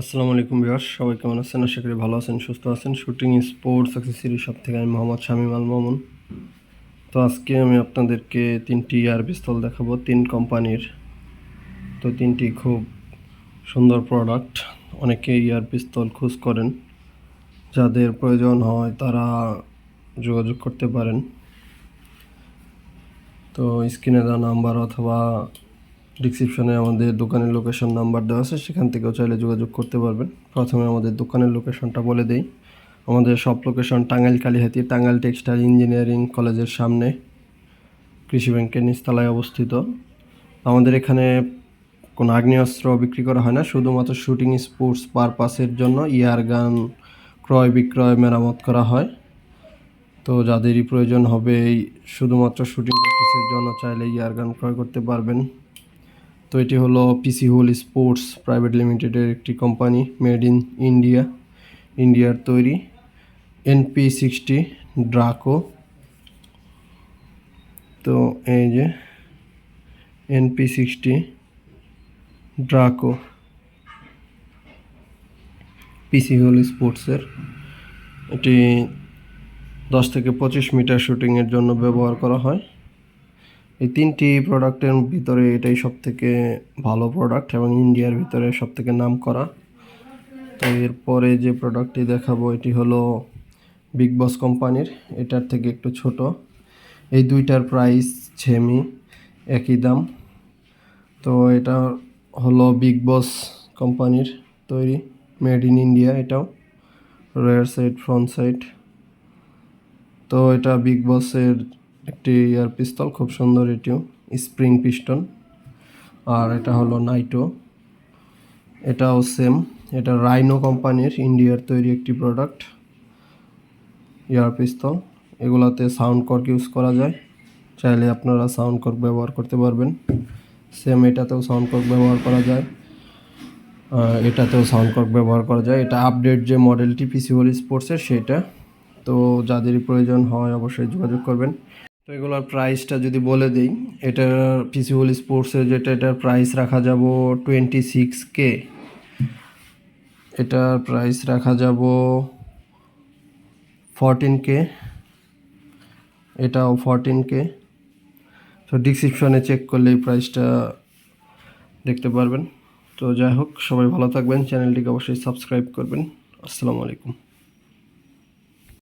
আসসালামু আলাইকুম বিয়াস সবাই কেমন আছেন? আশা করি ভালো আছেন, সুস্থ আছেন। শুটিং স্পোর্টস অ্যাক্সেসরি সব থেকে আমি মোহাম্মদ শামীম আল মামুন। তো আজকে আমি আপনাদেরকে তিনটি ইয়ার পিস্তল দেখাবো, তিন কোম্পানির। তো তিনটি খুব সুন্দর প্রোডাক্ট অনেকে ইয়ার পিস্তল খোঁজ করেন। যাদের প্রয়োজন হয় তারা যোগাযোগ করতে পারেন। তো স্ক্রিনে দেওয়া নাম্বার অথবা ডিসক্রিপশনে আমাদের দোকানের লোকেশন নাম্বার দেওয়া আছে, সেখান থেকেও চাইলে যোগাযোগ করতে পারবেন। প্রথমে আমাদের দোকানের লোকেশনটা বলে দেই। আমাদের সব location Tangail Kalihati Tangail textile engineering কলেজের সামনে, কৃষি ব্যাংকের নিচতলায় অবস্থিত। আমাদের এখানে কোনো আগ্নেয়াস্ত্র বিক্রি করা হয় না, শুধুমাত্র শুটিং স্পোর্টস পারপাসের জন্য ইয়ার গান, ক্রয় বিক্রয় মেরামত করা হয়। তো যাদেরই প্রয়োজন হবে এই শুধুমাত্র শুটিং প্র্যাকটিসের জন্য চাইলে ইয়ার গান ক্রয় করতে পারবেন। তো এটি হলো পিসি হোল স্পোর্টস প্রাইভেট লিমিটেডের একটি কোম্পানি মেড ইন ইন্ডিয়া ইন্ডিয়ার তৈরি এনপি সিক্সটি ড্রাকো তো এই যে এনপি সিক্সটি ড্রাকো পিসি হোল স্পোর্টসের এটি দশ থেকে পঁচিশ মিটার শুটিংয়ের জন্য ব্যবহার করা হয়। এই তিনটি প্রোডাক্টের ভিতরে এটাই সব থেকে ভালো প্রোডাক্ট এবং ইন্ডিয়ার ভিতরে সব থেকে নাম করা তো এরপরে যে প্রোডাক্টটি দেখাবো, এটি হলো বিগ বস কোম্পানির এটার থেকে একটু ছোট। এই দুইটার প্রাইস ছেমি একই দাম। তো এটা হলো বিগ বস কোম্পানির তৈরি মেড ইন ইন্ডিয়া এটাও। রেয়ার সাইড ফ্রন্ট সাইড তো এটা বিগ বসের একটি এয়ার পিস্তল খুব সুন্দর এটিও স্প্রিং পিস্টন আর এটা হলো নাইটো এটাও সেম এটা রাইনো কোম্পানির ইন্ডিয়ার তৈরি একটি প্রোডাক্ট ইয়ার পিস্তল এগুলাতে সাউন্ড কর্ক ইউজ করা যায়, চাইলে আপনারা সাউন্ড কর্ক ব্যবহার করতে পারবেন। সেম এটাতেও সাউন্ড কর্ক ব্যবহার করা যায় এটাতেও সাউন্ড কর্ক ব্যবহার করা যায়। এটা আপডেট যে মডেলটি পিসি হোল স্পোর্টসের সেটা। তো যাদেরই প্রয়োজন হয় অবশ্যই যোগাযোগ করবেন। তো এগুলোর প্রাইসটা যদি বলে দিই এটার পিসি হোল স্পোর্টসের যেটা, এটার প্রাইস রাখা যাব টোয়েন্টি সিক্স কে এটার প্রাইস রাখা যাব ফরটিন কে এটাও ফরটিন কে তো ডিসক্রিপশনে চেক করলে এই প্রাইসটা দেখতে পারবেন। তো যাই হোক, সবাই ভালো থাকবেন। চ্যানেলটিকে অবশ্যই সাবস্ক্রাইব করবেন। আসসালামু আলাইকুম।